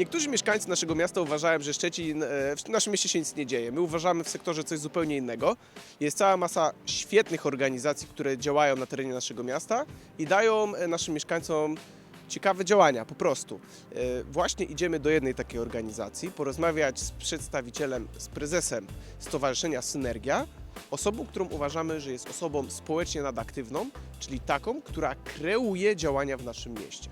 Niektórzy mieszkańcy naszego miasta uważają, że Szczecin, e, w naszym mieście się nic nie dzieje. My uważamy w sektorze coś zupełnie innego. Jest cała masa świetnych organizacji, które działają na terenie naszego miasta i dają e, naszym mieszkańcom ciekawe działania, po prostu. E, Właśnie idziemy do jednej takiej organizacji, porozmawiać z przedstawicielem, z prezesem Stowarzyszenia Synergia, osobą, którą uważamy, że jest osobą społecznie nadaktywną, czyli taką, która kreuje działania w naszym mieście.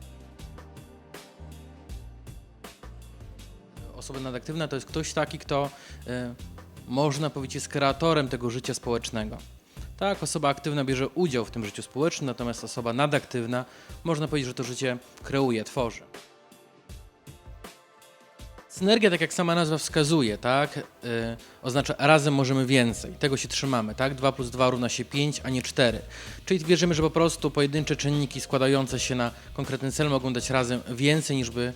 Osoba nadaktywna to jest ktoś taki, kto e, można powiedzieć jest kreatorem tego życia społecznego. Tak, osoba aktywna bierze udział w tym życiu społecznym, natomiast osoba nadaktywna można powiedzieć, że to życie kreuje, tworzy. Synergia, tak jak sama nazwa wskazuje, tak, e, oznacza razem możemy więcej. Tego się trzymamy, tak? 2 plus 2 równa się 5, a nie 4. Czyli wierzymy, że po prostu pojedyncze czynniki składające się na konkretny cel mogą dać razem więcej niż, by,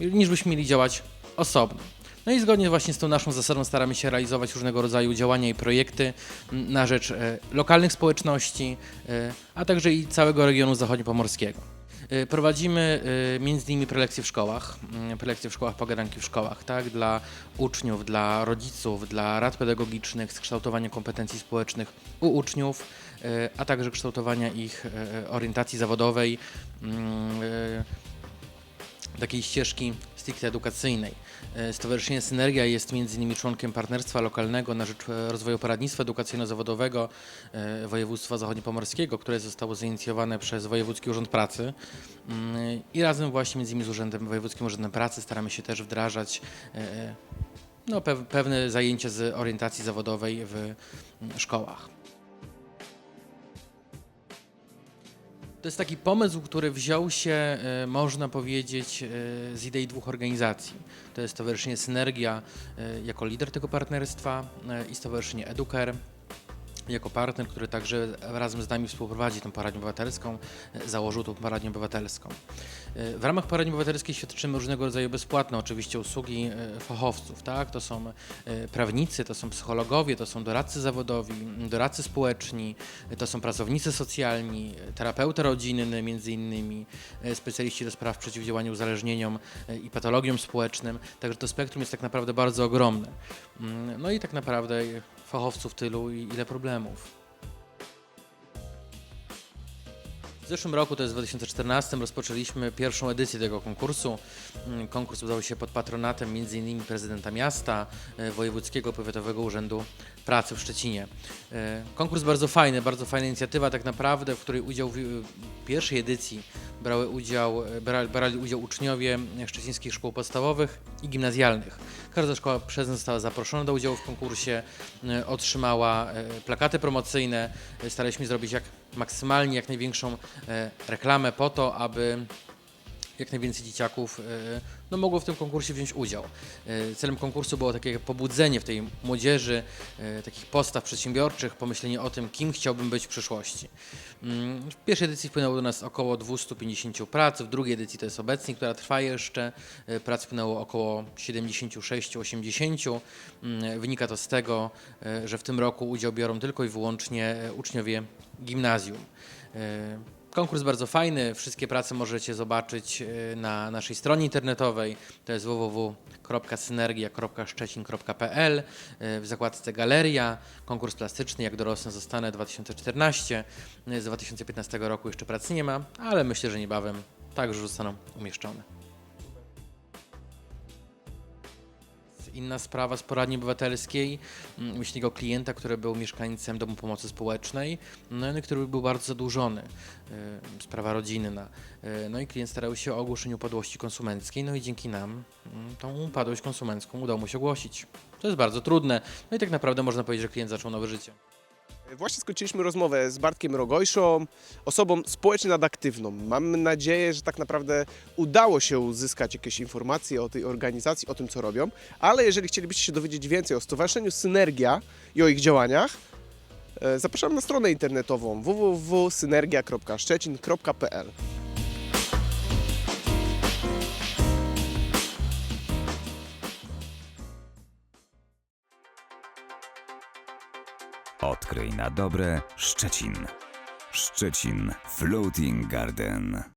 niż byśmy mieli działać osobno. No i zgodnie właśnie z tą naszą zasadą staramy się realizować różnego rodzaju działania i projekty na rzecz e, lokalnych społeczności, e, a także i całego regionu zachodniopomorskiego. E, Prowadzimy między innymi prelekcje w szkołach, prelekcje w szkołach, pogadanki w szkołach, tak, dla uczniów, dla rodziców, dla rad pedagogicznych, z kształtowania kompetencji społecznych u uczniów, a także kształtowania ich orientacji zawodowej, takiej ścieżki stricte edukacyjnej. E, Stowarzyszenie Synergia jest m.in. członkiem Partnerstwa Lokalnego na rzecz e, rozwoju poradnictwa edukacyjno-zawodowego e, województwa zachodniopomorskiego, które zostało zainicjowane przez Wojewódzki Urząd Pracy. Mm, I razem właśnie m.in. z Urzędem Wojewódzkim Urzędem Pracy staramy się też wdrażać no, pew- pewne zajęcia z orientacji zawodowej w mm, szkołach. To jest taki pomysł, który wziął się, e, można powiedzieć, e, z idei dwóch organizacji. To jest Stowarzyszenie Synergia e, jako lider tego partnerstwa i Stowarzyszenie Educare jako partner, który także razem z nami współprowadzi tą poradnię obywatelską, e, założył tą poradnię obywatelską. E, W ramach poradni obywatelskiej świadczymy różnego rodzaju bezpłatne oczywiście usługi e, fachowców, tak? To są prawnicy, to są psychologowie, to są doradcy zawodowi, doradcy społeczni, to są pracownicy socjalni, terapeuta rodzinny między innymi, specjaliści do spraw przeciwdziałania uzależnieniom i patologiom społecznym. Także to spektrum jest tak naprawdę bardzo ogromne. Mm, No i tak naprawdę fachowców tylu i ile problemów. W zeszłym roku, to jest w 2014, rozpoczęliśmy pierwszą edycję tego konkursu. Mm, Konkurs udał się pod patronatem m.in. prezydenta miasta, e, Wojewódzkiego Powiatowego Urzędu Pracy w Szczecinie. E, Konkurs bardzo fajny, bardzo fajna inicjatywa tak naprawdę, w której udział w pierwszej edycji brały udział, e, brali udział uczniowie szczecińskich szkół podstawowych i gimnazjalnych. Każda szkoła przez nas została zaproszona do udziału w konkursie, e, otrzymała e, plakaty promocyjne. E, Staraliśmy zrobić jak maksymalnie, jak największą reklamę po to, aby jak najwięcej dzieciaków e, no, mogło w tym konkursie wziąć udział. E, Celem konkursu było takie pobudzenie w tej młodzieży e, takich postaw przedsiębiorczych, pomyślenie o tym, kim chciałbym być w przyszłości. Mm, W pierwszej edycji wpłynęło do nas około 250 prac, w drugiej edycji to jest obecnie, która trwa jeszcze, prac wpłynęło około 76-80. Mm, Wynika to z tego, że w tym roku udział biorą tylko i wyłącznie uczniowie gimnazjum. Konkurs bardzo fajny. Wszystkie prace możecie zobaczyć e, na naszej stronie internetowej. To jest www.synergia.szczecin.pl e, w zakładce Galeria. Konkurs plastyczny Jak dorosnę zostanę 2014. E, Z 2015 roku jeszcze prac nie ma, ale myślę, że niebawem także zostaną umieszczone. Inna sprawa z poradni obywatelskiej, mm, myślę o klienta, który był mieszkańcem Domu Pomocy Społecznej, no i który był bardzo zadłużony, y, sprawa rodzinna. Y, No i klient starał się o ogłoszenie upadłości konsumenckiej, no i dzięki nam mm, tą upadłość konsumencką udało mu się ogłosić. To jest bardzo trudne, no i tak naprawdę można powiedzieć, że klient zaczął nowe życie. Właśnie skończyliśmy rozmowę z Bartkiem Rogojszą, osobą społecznie nadaktywną. Mam nadzieję, że tak naprawdę udało się uzyskać jakieś informacje o tej organizacji, o tym, co robią, ale jeżeli chcielibyście się dowiedzieć więcej o Stowarzyszeniu Synergia i o ich działaniach, e, zapraszam na stronę internetową www.synergia.szczecin.pl Odkryj na dobre Szczecin. Szczecin Floating Garden.